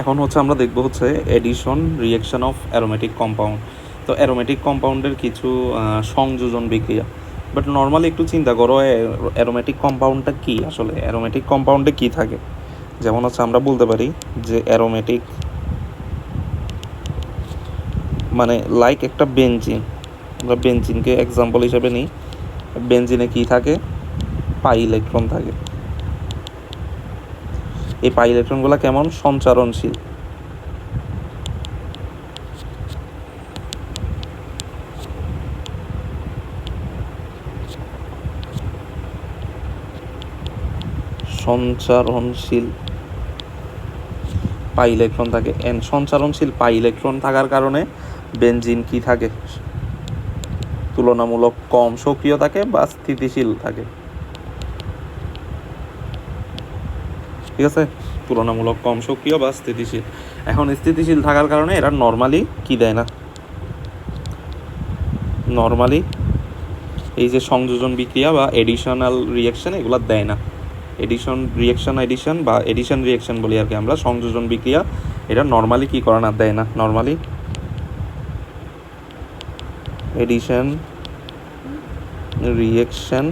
এখন হচ্ছে আমরা দেখব হচ্ছে addition reaction of aromatic compound তো অ্যারোমেটিক কম্পাউন্ডের কিছু সংযোজন বিক্রিয়া। বাট নর্মালি একটু চিন্তা করো অ্যারোমেটিক কম্পাউন্ডটা কী? আসলে অ্যারোমেটিক কম্পাউন্ডে কী থাকে? যেমন হচ্ছে আমরা বলতে পারি যে অ্যারোমেটিক মানে লাইক একটা বেঞ্জিন আমরা বেঞ্জিনকে এক্সাম্পল হিসেবে নিই। বেঞ্জিনে কী থাকে? পাই ইলেকট্রন থাকে। এই পাই ইলেকট্রনগুলো কেমন? সঞ্চারণশীল। সঞ্চারণশীল পাই ইলেকট্রন থাকে। এন, সঞ্চারণশীল পাই ইলেকট্রন থাকার কারণে বেনজিন কি থাকে? তুলনামূলক কম সক্রিয় থাকে বা স্থিতিশীল থাকে। ঠিক আছে? তুলনামূলক কম সক্রিয় বা স্থিতিশীল। এখন স্থিতিশীল থাকার কারণে এরা নর্মালি কি দেয় না? নর্মালি এই যে সংযোজন বিক্রিয়া বা এডিশনাল রিয়াকশন এগুলো দেয় না। এডিশন রিয়াকশন এডিশন বা এডিশন রিয়াকশন বলি আর কি আমরা। সংযোজন বিক্রিয়া এটা নর্মালি কি করে না, দেয় না। নর্মালি এডিশন রিয়াকশন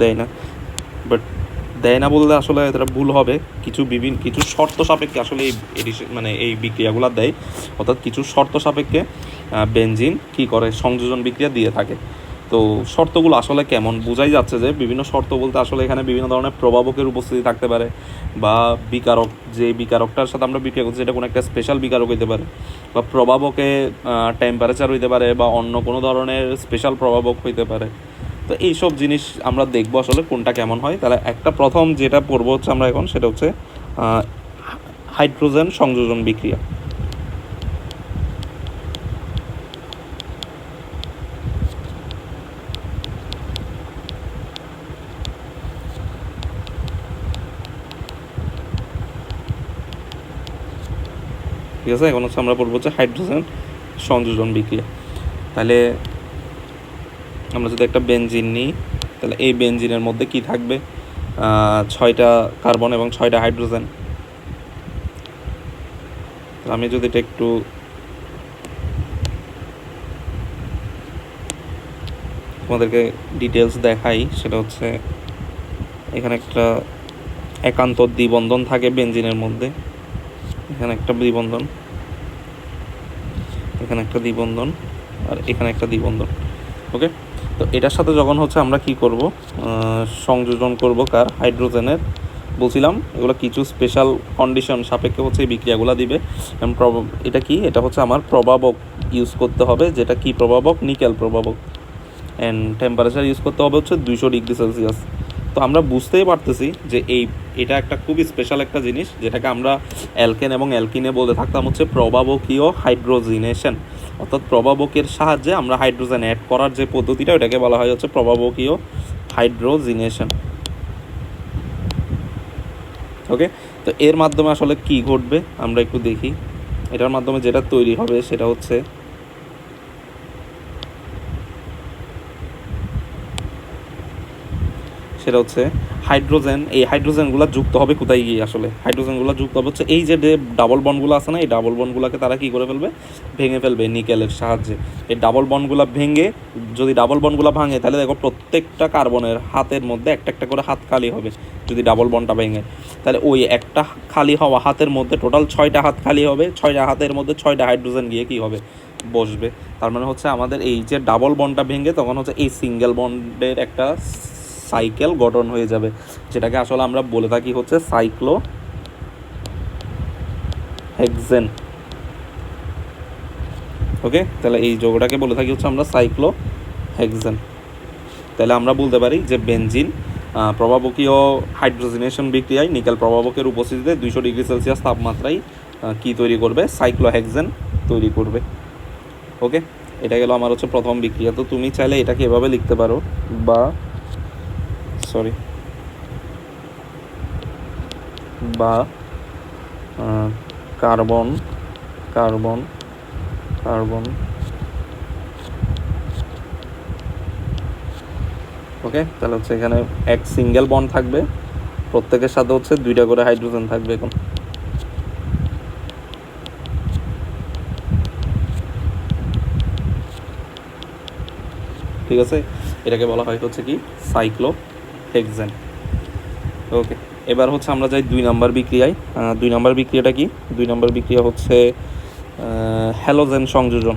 দেয় না। বাট দেয় না বললে আসলে এটা ভুল হবে। কিছু বিভিন্ন, কিছু শর্ত সাপেক্ষে আসলে এই মানে এই বিক্রিয়াগুলো দেয়। অর্থাৎ কিছু শর্ত সাপেক্ষে বেনজিন কি করে? সংযোজন বিক্রিয়া দিয়ে থাকে। তো শর্তগুলো আসলে কেমন? বোঝাই যাচ্ছে যে বিভিন্ন শর্ত বলতে আসলে এখানে বিভিন্ন ধরনের প্রভাবকের উপস্থিতি থাকতে পারে বা বিকারক, যে বিকারকটার সাথে আমরা বিক্রিয়া করছি এটা কোনো একটা স্পেশাল বিকারক হইতে পারে বা প্রভাবকে টেম্পারেচার হইতে পারে বা অন্য কোনো ধরনের স্পেশাল প্রভাবক হইতে পারে। তো এইসব জিনিস আমরা দেখব আসলে কোনটা কেমন হয়। তাহলে একটা প্রথম যেটা পড়ব হচ্ছে আমরা এখন, সেটা হচ্ছে হাইড্রোজেন সংযোজন বিক্রিয়া। ঠিক আছে? এখন হচ্ছে আমরা পড়ব হচ্ছে হাইড্রোজেন সংযোজন বিক্রিয়া। তাহলে আমরা যদি একটা বেঞ্জিন নিই, তাহলে এই বেঞ্জিনের মধ্যে কি থাকবে? ছয়টা কার্বন এবং ছয়টা হাইড্রোজেন। আমি যদি এটা একটু তোমাদেরকে ডিটেলস দেখাই, সেটা হচ্ছে এখানে একটা একান্ত দ্বিবন্ধন থাকে বেঞ্জিনের মধ্যে। এখানে একটা দ্বিবন্ধন, এখানে একটা দ্বিবন্ধন, আর এখানে একটা দ্বিবন্ধন, ওকে? তো এটার সাথে যখন হচ্ছে আমরা কি করব? সংযোজন করব কার? হাইড্রোজেনের। বলছিলাম, এগুলো কিছু স্পেশাল কন্ডিশন সাপেক্ষে হচ্ছে এই বিক্রিয়াগুলো দিবে। এটা কি? এটা হচ্ছে আমার প্রভাবক ইউজ করতে হবে, যেটা কি প্রভাবক নিকেল প্রভাবক অ্যান্ড টেম্পারেচার ইউজ করতে হবে হচ্ছে দুইশো ডিগ্রি সেলসিয়াস তো আমরা বুঝতেই পারতেছি যে এই, এটা একটা খুবই স্পেশাল একটা জিনিস, যেটাকে আমরা অ্যালকেন এবং অ্যালকিনে বলতে থাকতাম হচ্ছে প্রভাবকীয় হাইড্রোজিনেশন অর্থাৎ প্রভাবকের সাহায্যে আমরা হাইড্রোজেন অ্যাড করার যে পদ্ধতিটা ওটাকে বলা হয় হচ্ছে প্রভাবকীয় হাইড্রোজিনেশন ওকে তো এর মাধ্যমে আসলে কি ঘটবে? আমরা একটু দেখি। এটার মাধ্যমে যেটা তৈরি হবে সেটা হচ্ছে সেটা হচ্ছে হাইড্রোজেন। এই হাইড্রোজেনগুলো যুক্ত হবে কোথায় গিয়ে আসলে? হাইড্রোজেনগুলো যুক্ত হবে হচ্ছে এই যে ডাবল বন্ডগুলো আছে না, এই ডাবল বন্ডগুলোকে তারা কি করে ফেলবে? ভেঙে ফেলবে নিকেলের সাহায্যে। এই ডাবল বন্ডগুলো ভেঙে যদি ডাবল বন্ডগুলো ভাঙে, তাহলে দেখো প্রত্যেকটা কার্বনের হাতের মধ্যে একটা একটা করে হাত খালি হবে যদি ডাবল বন্ডটা ভেঙে। তাহলে ওই একটা খালি হওয়া হাতের মধ্যে টোটাল ছয়টা হাত খালি হবে, ছয়টা হাতের মধ্যে ছয়টা হাইড্রোজেন গিয়ে কি হবে? বসবে। তার মানে হচ্ছে আমাদের এই যে ডাবল বন্ডটা ভেঙে তখন হচ্ছে এই সিঙ্গেল বন্ডের একটা সাইকেল গঠন হয়ে যাবে। যেটাকে আসলে আমরা বলে থাকি হচ্ছে সাইক্লো হেক্সেন। ওকে? তাহলে এই যোগটাকে বলে থাকি হচ্ছে আমরা সাইক্লো হেক্সেন। তাহলে আমরা বলতে পারি যে বেঞ্জিন প্রভাবকীয় হাইড্রোজেনেশন বিক্রিয়ায় নিকেল প্রভাবকের উপস্থিতিতে দুইশো ডিগ্রি সেলসিয়াস তাপমাত্রায় কি তৈরি করবে? সাইক্লো সাইক্লোহেক্সেন তৈরি করবে। ওকে? এটা গেল আমার হচ্ছে প্রথম বিক্রিয়া। তো তুমি চাইলে এটাকে এভাবে লিখতে পারো বা সরি বা কার্বন কার্বন কার্বন। ওকে, তাহলে হচ্ছে এখানে এক সিঙ্গেল বন্ড থাকবে। প্রত্যেকের সাথে হচ্ছে দুইটা করে হাইড্রোজেন থাকবে এখন। ঠিক আছে? এটাকে বলা হয় হচ্ছে কি? সাইক্লো হেক্সেন ওকে এবার হচ্ছে আমরা যাই দুই নাম্বার বিক্রিয়ায়। দুই নাম্বার বিক্রিয়াটা কি? দুই নাম্বার বিক্রিয়া হচ্ছে হ্যালোজেন সংযোজন।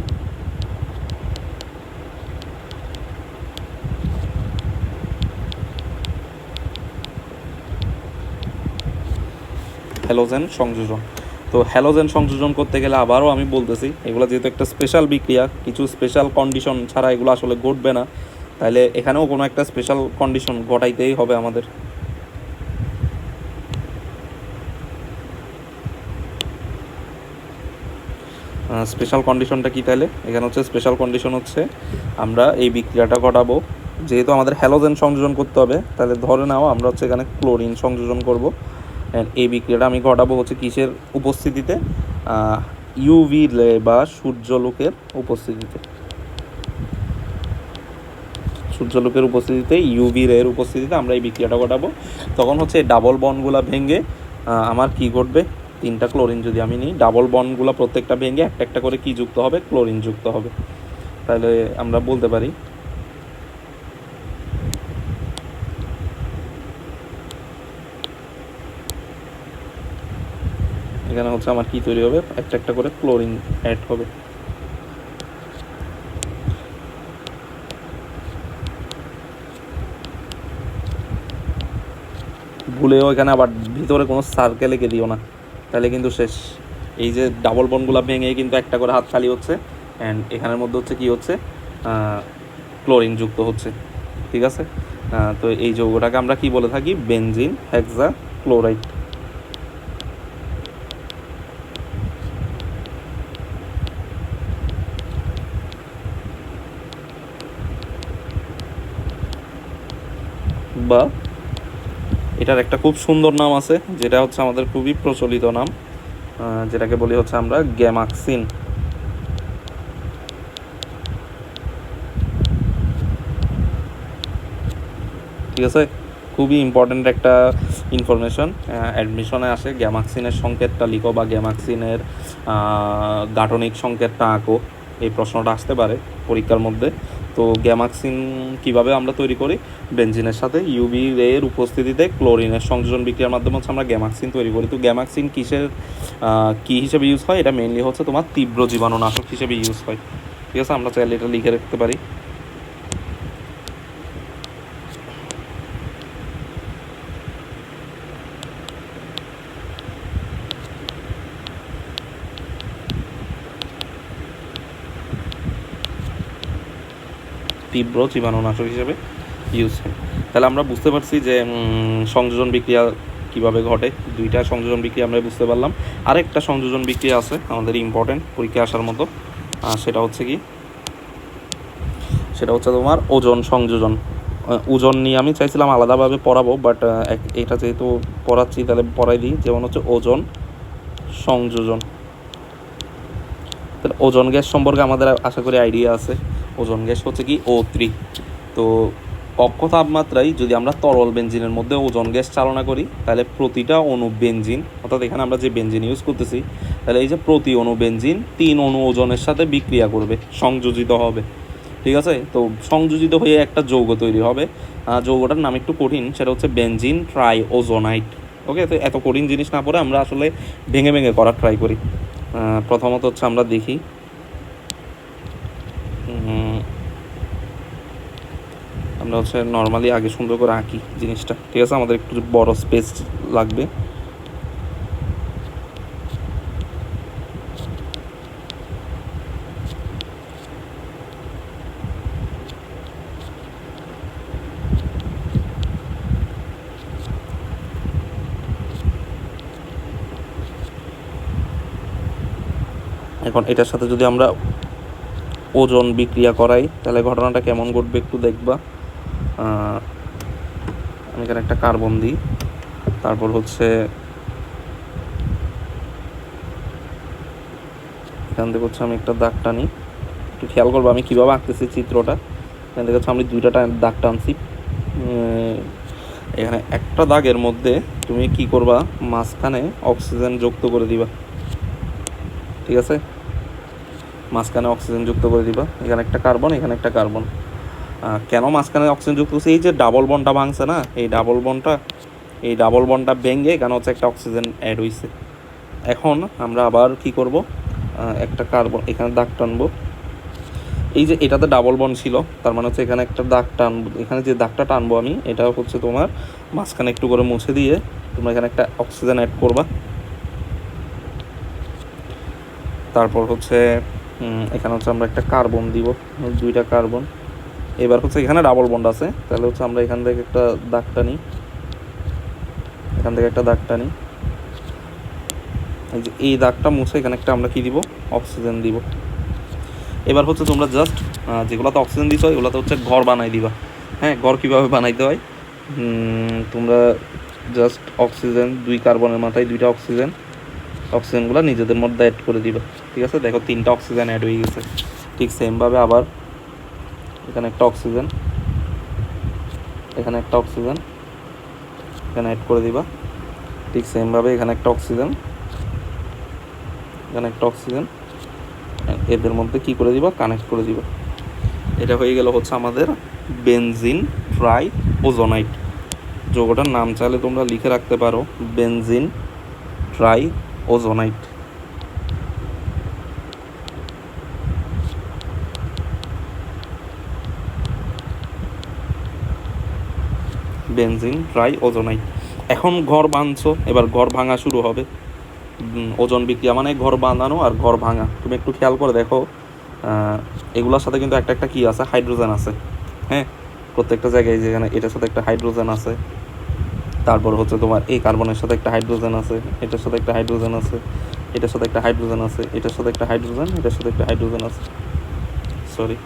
হ্যালোজেন সংযোজন। তো হ্যালোজেন সংযোজন করতে গেলে আবারও আমি বলতেছি, এগুলো যেহেতু একটা স্পেশাল বিক্রিয়া, কিছু স্পেশাল কন্ডিশন ছাড়া এগুলো আসলে ঘটবে না। তাহলে এখানেও কোনো একটা স্পেশাল কন্ডিশন ঘটাইতেই হবে আমাদের। স্পেশাল কন্ডিশনটা কি তাহলে? এখানে হচ্ছে স্পেশাল কন্ডিশন হচ্ছে, আমরা এই বিক্রিয়াটা ঘটাবো। যেহেতু আমাদের হ্যালোজেন সংযোজন করতে হবে, তাহলে ধরে নাও আমরা হচ্ছে এখানে ক্লোরিন সংযোজন করব। এই বিক্রিয়াটা আমি ঘটাবো হচ্ছে কিসের উপস্থিতিতে? ইউভি রে বা সূর্যলোকের উপস্থিতিতে। সূর্যলোকের উপস্থিতিতে ইউভি রের উপস্থিতিতে আমরা এই বিক্রিয়াটা ঘটাবো। তখন হচ্ছে ডাবল বনগুলা ভেঙে আমার কি ঘটবে? তিনটা ক্লোরিন যদি আমি নিই ডাবল বনগুলো প্রত্যেকটা ভেঙে একটা একটা করে কি যুক্ত হবে? ক্লোরিন যুক্ত হবে। তাহলে আমরা বলতে পারি, এখানে হচ্ছে আমার কি তৈরি হবে? একটা একটা করে ক্লোরিন অ্যাড হবে। ভুলেও এখানে আবার ভিতরে কোনো সার্কেল এঁকে দিও না। তাহলে কিন্তু শেষ। এই যে ডাবল বনগুলো ভেঙে কিন্তু একটা করে হাত খালি হচ্ছে। অ্যান্ড এখানের মধ্যে হচ্ছে কি হচ্ছে? ক্লোরিন যুক্ত হচ্ছে। ঠিক আছে? তো এই যৌগটাকে আমরা কি বলে থাকি? বেনজিন হেক্সা ক্লোরাইড বা এটার একটা খুব সুন্দর নাম আছে, যেটা হচ্ছে আমাদের খুবই প্রচলিত নাম যেটাকে বলি হচ্ছে আমরা গ্যামাক্সিন। ঠিক আছে? খুবই ইম্পর্ট্যান্ট একটা ইনফরমেশন অ্যাডমিশনে আসে, গ্যামাক্সিনের সংকেতটা লিখো বা গ্যামাক্সিনের গাঠনিক সংকেতটা আঁকো, এই প্রশ্নটা আসতে পারে পরীক্ষার মধ্যে। তো গ্যামাক্সিন কীভাবে আমরা তৈরি করি? বেঞ্জিনের সাথে ইউবি এর উপস্থিতিতে ক্লোরিনের সংযোজন বিক্রিয়ার মাধ্যমে হচ্ছে আমরা গ্যামাক্সিন তৈরি করি। তো গ্যামাক্সিন কিসের কী হিসেবে ইউজ হয়? এটা মেনলি হচ্ছে তোমার তীব্র জীবাণুনাশক হিসেবে ইউজ হয়। ঠিক আছে? আমরা চাইলে এটা লিখে রাখতে পারি। তীব্র জীবাণুনাশক হিসেবে ইউজ হয়। তাহলে আমরা বুঝতে পারছি যে সংযোজন বিক্রিয়া কীভাবে ঘটে। দুইটা সংযোজন বিক্রিয়া আমরা বুঝতে পারলাম। আরেকটা সংযোজন বিক্রিয়া আছে, আমাদের ইম্পর্টেন্ট পরীক্ষা আসার মতো। সেটা হচ্ছে কি? সেটা হচ্ছে তোমার ওজন সংযোজন। ওজন নিয়ে আমি চাইছিলাম আলাদাভাবে পড়াবো বাট এটা যেহেতু পড়াচ্ছি, তাহলে পড়াই দিই। যেমন হচ্ছে ওজন সংযোজন। তাহলে ওজন গ্যাস সম্পর্কে আমাদের আশা করি আইডিয়া আছে। ওজন গ্যাস হচ্ছে কি ও থ্রি তো কক্ষ তাপমাত্রায় যদি আমরা তরল বেঞ্জিনের মধ্যে ওজন গ্যাস চালনা করি, তাহলে প্রতিটা অণু বেঞ্জিন, অর্থাৎ এখানে আমরা যে বেঞ্জিন ইউজ করতেছি, তাহলে এই যে প্রতি অণু বেঞ্জিন তিন অণু ওজনের সাথে বিক্রিয়া করবে, সংযোজিত হবে। ঠিক আছে? তো সংযোজিত হয়ে একটা যৌগ তৈরি হবে। যৌগটার নাম একটু কঠিন, সেটা হচ্ছে বেঞ্জিন ট্রাই ওজোনাইট ওকে? তো এত কঠিন জিনিস না পড়ে আমরা আসলে ভেঙে ভেঙে করার ট্রাই করি। প্রথমত হচ্ছে আমরা দেখি আমরা হচ্ছে নর্মালি আগে সুন্দর করে আঁকি জিনিসটা। ঠিক আছে? আমাদের একটু বড় স্পেস লাগবে। এখন এটার সাথে যদি আমরা ওজন বিক্রিয়া করাই। তাহলে ঘটনাটা কেমন ঘটবে একটু দেখবা। আমি এখানে একটা কার্বন দিই। তারপর হচ্ছে এখান থেকে হচ্ছে আমি একটা দাগ টানি। একটু খেয়াল করব আমি কীভাবে আঁকতেছি চিত্রটা। এখান থেকে হচ্ছে আমি দুইটা দাগ টানছি। এখানে একটা দাগের মধ্যে তুমি কি করবা? মাঝখানে অক্সিজেন যুক্ত করে দিবা। ঠিক আছে? মাঝখানে অক্সিজেন যুক্ত করে দিবা। এখানে একটা কার্বন, এখানে একটা কার্বন। কেন মাঝখানে অক্সিজেন যুক্ত করছে এই যে ডাবল বনটা ভাঙছে না, এই ডাবল বনটা এই ডাবল বনটা ভেঙে এখানে হচ্ছে একটা অক্সিজেন অ্যাড হয়েছে এখন আমরা আবার কি করব? একটা কার্বন, এখানে দাগ টানবো। এই যে এটাতে ডাবল বন ছিল, তার মানে হচ্ছে এখানে একটা দাগ টানবো, এখানে যে দাগটা টানবো আমি, এটা হচ্ছে তোমার মাঝখানে একটু করে মুছে দিয়ে তোমরা এখানে একটা অক্সিজেন অ্যাড করবা। তারপর হচ্ছে এখানে হচ্ছে আমরা একটা কার্বন দিব, দুইটা কার্বন। এবার হচ্ছে এখানে ডাবল বন্ড আছে, তাহলে হচ্ছে আমরা এখান থেকে একটা দাগটা নিই। এখান থেকে একটা দাগটা নিই। এই যে এই দাগটা মুছে এখানে একটা আমরা কি দিব? অক্সিজেন দিব। এবার হচ্ছে তোমরা জাস্ট যেগুলোতে অক্সিজেন দিছো এগুলোতে হচ্ছে ঘর বানাই দিবা। হ্যাঁ ঘর কীভাবে বানাইতে হয়? তোমরা জাস্ট অক্সিজেন, দুই কার্বনের মাথায় দুইটা অক্সিজেন। অক্সিজেনগুলো নিজেদের মধ্যে অ্যাড করে দিবা। ঠিক আছে? দেখো, তিনটা অক্সিজেন অ্যাড হয়ে গেছে। ঠিক সেমভাবে আবার এখানে একটা অক্সিজেন, এখানে একটা অক্সিজেন, এখানে অ্যাড করে দিবা। ঠিক সেমভাবে এখানে একটা অক্সিজেন, এখানে একটা অক্সিজেন। এদের মধ্যে কি করে দিবা? কানেক্ট করে দিবা। এটা হয়ে গেল হচ্ছে আমাদের বেনজিন ট্রাই ওজোনাইট যোগটার নাম চাইলে তোমরা লিখে রাখতে পারো benzene triozonide benzene triozonide এখন ঘর বাঁধছো, এবার ঘর ভাঙা শুরু হবে। ওজন বিক্রিয়া মানে ঘর বাঁধানো আর ঘর ভাঙা। তুমি একটু খেয়াল করে দেখো এগুলোর সাথে কিন্তু একটা একটা কি আছে? হাইড্রোজেন আছে। হ্যাঁ? প্রত্যেকটা জায়গায় যেখানে এটার সাথে একটা হাইড্রোজেন আছে। তারপর হচ্ছে তোমার এই কার্বনের সাথে একটা হাইড্রোজেন আছে, এটার সাথে একটা হাইড্রোজেন আছে, এটার সাথে একটা হাইড্রোজেন আছে, এটার সাথে একটা হাইড্রোজেন, এটার সাথে একটা হাইড্রোজেন আছে। সরি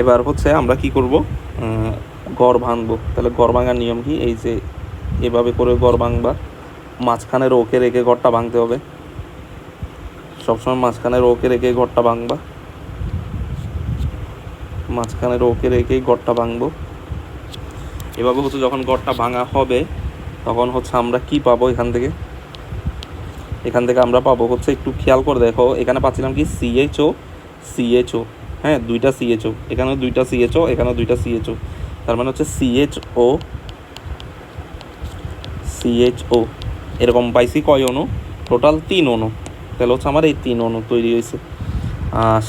এবার হচ্ছে আমরা কি করব? গড় ভাঙবো। তাহলে গড় ভাঙার নিয়ম কি? এই যে এভাবে করে গড় ভাঙবা। মাঝখানে রোকে রেখে ঘরটা ভাঙতে হবে। সবসময় মাঝখানে রোকে রেখে ঘরটা ভাঙবা। মাঝখানে রোকে রেখেই ঘরটা ভাঙবো। এভাবে হচ্ছে যখন ঘরটা ভাঙা হবে, তখন হচ্ছে আমরা কি পাবো এখান থেকে? এখান থেকে আমরা পাবো হচ্ছে একটু খেয়াল করে দেখো, এখানে পাচ্ছিলাম কি সিএইচও সিএইচও হ্যাঁ দুইটা সিএইচও এখানে দুইটা সিএইচও এখানে দুইটা সিএইচও তার মানে হচ্ছে সিএইচও সিএইচও এরকম পাইছি কয় অণু টোটাল তিন অণু তাহলে হচ্ছে আমার এই তিন অণু তৈরি হয়েছে।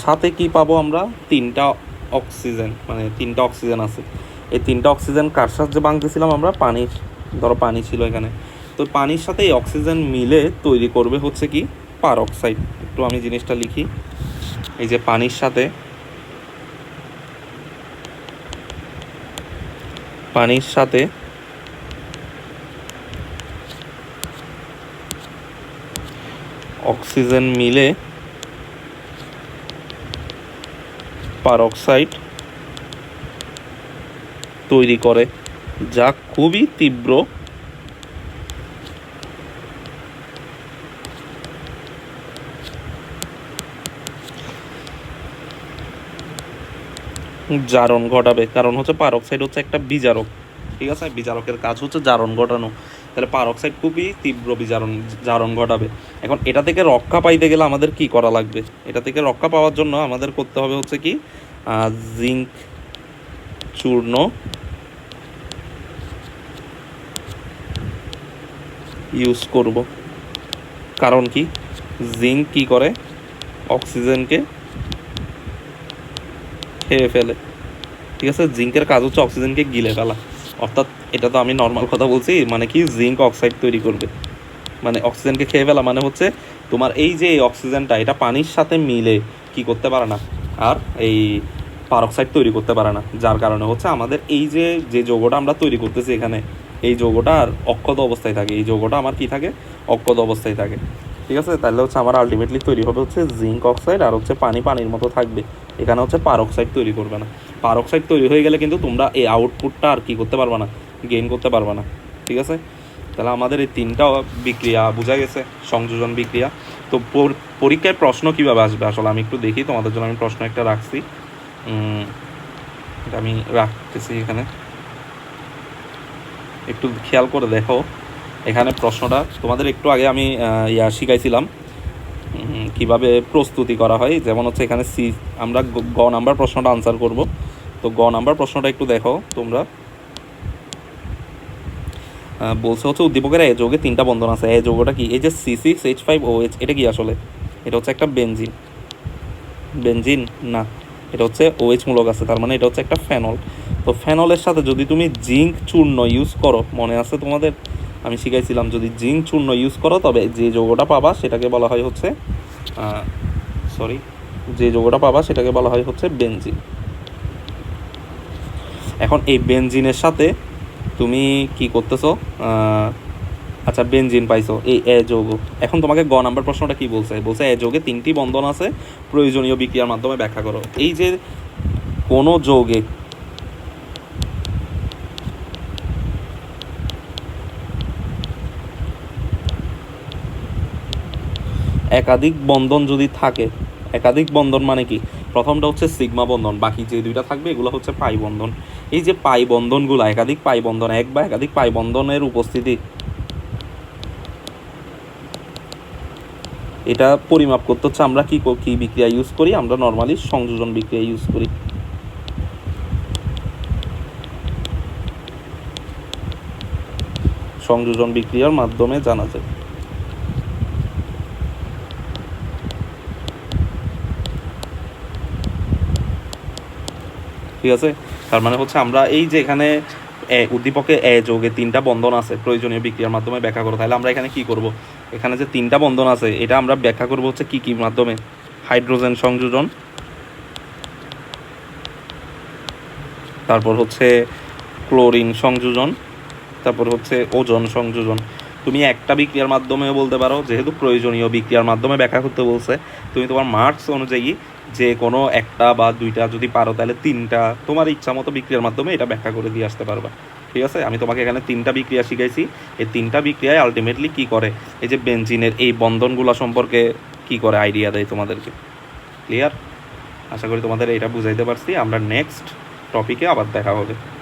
সাথে কি পাবো আমরা? তিনটা অক্সিজেন মানে তিনটা অক্সিজেন আছে। এই তিনটা অক্সিজেন কার সাহায্যে ভাঙতেছিলাম আমরা? পানির, ধরো পানি ছিল এখানে। তো পানির সাথে এই অক্সিজেন মিলে তৈরি করবে হচ্ছে কি? পার অক্সাইড একটু আমি জিনিসটা লিখি। এই যে পানির সাথে পানির সাথে অক্সিজেন মিলে পারক্সাইড তৈরি করে, যা খুবই তীব্র। জারণ ঘটাবে, কারণ হচ্ছে পারক্সাইড হচ্ছে একটা বিজারক, ঠিক আছে? বিজারকের কাজ হচ্ছে জারণ ঘটানো। তাহলে পারক্সাইড খুবই তীব্র বিজারণ, জারণ ঘটাবে। এখন এটা থেকে রক্ষা পাইতে গেলে আমাদের কি করা লাগবে? এটা থেকে রক্ষা পাওয়ার জন্য আমাদের করতে হবে হচ্ছে কি জিঙ্ক চূর্ণ ইউজ করব। কারণ কি? জিঙ্ক কি করে? অক্সিজেনকে খেয়ে ফেলে। ঠিক আছে? জিঙ্কের কাজ হচ্ছে অক্সিজেনকে গিলে ফেলা। অর্থাৎ এটা তো আমি নর্মাল কথা বলছি মানে কি? জিঙ্ক অক্সাইড তৈরি করবে। মানে অক্সিজেনকে খেয়ে ফেলা মানে হচ্ছে তোমার এই যে অক্সিজেনটা এটা পানির সাথে মিলে কি করতে পারে না? আর এই পারক্সাইড তৈরি করতে পারে না। যার কারণে হচ্ছে আমাদের এই যে যে যৌগটা আমরা তৈরি করতেছি এখানে এই যৌগটা আর অক্ষত অবস্থায় থাকে। এই যৌগটা আমার কি থাকে? অক্ষত অবস্থায় থাকে। ঠিক আছে? তাহলে হচ্ছে আমার আলটিমেটলি তৈরি হবে হচ্ছে জিঙ্ক অক্সাইড আর হচ্ছে পানি পানির মতো থাকবে। এখানে হচ্ছে পারক্সাইড তৈরি করবে না। পারক্সাইড তৈরি হয়ে গেলে কিন্তু তোমরা এই আউটপুটটা আর কি করতে পারবে না গেইন করতে পারবে না। ঠিক আছে? তাহলে আমাদের এই তিনটা বিক্রিয়া বোঝা গেছে, সংযোজন বিক্রিয়া। তো পরীক্ষায় প্রশ্ন কীভাবে আসবে? আসলে আমি একটু দেখি, তোমাদের জন্য আমি প্রশ্ন একটা রাখছি। এটা আমি রাখতেছি এখানে। একটু খেয়াল করে দেখো। এখানে প্রশ্নটা, তোমাদের একটু আগে আমি ইয়া শিখাইছিলাম কীভাবে প্রস্তুতি করা হয়। যেমন হচ্ছে এখানে সি, আমরা গ- নাম্বার প্রশ্নটা আনসার করব। তো গ নাম্বার প্রশ্নটা একটু দেখো তোমরা। বলছে হচ্ছে উদ্দীপকের এ যোগে তিনটা বন্ধন আছে। এ যোগটা কি? এই যে C six H five O H এটা কি আসলে? এটা হচ্ছে একটা বেঞ্জিন বেঞ্জিন না। এটা হচ্ছে ওএইচ মূলক আছে, তার মানে এটা হচ্ছে একটা ফেনল। তো ফেনলের সাথে যদি তুমি জিঙ্ক চূর্ণ ইউজ করো, মনে আছে তোমাদের? আমি শিখাইছিলাম, যদি জিঙ্ক চূর্ণ ইউজ করো, তবে যে যৌগটা পাবা সেটাকে বলা হয় হচ্ছে সরি যে যৌগটা পাবা সেটাকে বলা হয় হচ্ছে বেনজিন। এখন এই বেনজিনের সাথে তুমি কি করতেছো? আচ্ছা বেঞ্জিন পাইছো। এই এ যৌগ। এখন তোমাকে গ নাম্বার প্রশ্নটা কি বলছে? বলছে, এ যৌগে তিনটি বন্ধন আছে, প্রয়োজনীয় বিক্রিয়ার মাধ্যমে ব্যাখ্যা করো। এই যে কোনো যৌগে একাধিক বন্ধন যদি থাকে, একাধিক বন্ধন মানে কি? প্রথমটা হচ্ছে সিগমা বন্ধন, বাকি যে দুইটা থাকবে, এগুলো হচ্ছে পাই বন্ধন। এই যে পাই বন্ধনগুলো, একাধিক পাই বন্ধন, এক বা একাধিক পাই বন্ধনের উপস্থিতি এটা পরিমাপ করতে হচ্ছে, আমরা কি কো- বিক্রিয়া ইউজ করি? আমরা নর্মালি সংযোজন বিক্রিয়া ইউজ করি। সংযোজন বিক্রিয়ার মাধ্যমে জানা যায়। ঠিক আছে? তার মানে হচ্ছে আমরা এই যে এখানে উদ্দীপকে এ যোগে তিনটা বন্ধন আছে প্রয়োজনীয় বিক্রিয়ার মাধ্যমে ব্যাখ্যা করো। তাহলে আমরা এখানে কি করব? এখানে যে তিনটা বন্ধন আছে, এটা আমরা ব্যাখ্যা করব হচ্ছে কি কি মাধ্যমে? হাইড্রোজেন সংযোজন। তারপর হচ্ছে ক্লোরিন সংযোজন। তারপর হচ্ছে ওজন সংযোজন। তুমি একটা বিক্রিয়ার মাধ্যমেও বলতে পারো, যেহেতু প্রয়োজনীয় বিক্রিয়ার মাধ্যমে ব্যাখ্যা করতে বলছে, তুমি তোমার মার্কস অনুযায়ী যে কোনো একটা বা দুইটা যদি পারো, তাহলে তিনটা তোমার ইচ্ছা মতো বিক্রিয়ার মাধ্যমে এটা ব্যাখ্যা করে দিয়ে আসতে পারবা। ঠিক আছে? আমি তোমাকে এখানে তিনটা বিক্রিয়া শিখাইছি। এই তিনটা বিক্রিয়ায় আলটিমেটলি কি করে? এই যে বেঞ্জিনের এই বন্ধনগুলো সম্পর্কে কি করে আইডিয়া দেয় তোমাদেরকে? ক্লিয়ার আশা করি তোমাদের এটা বুঝাইতে পারছি। আমরা নেক্সট টপিকে আবার দেখা হবে।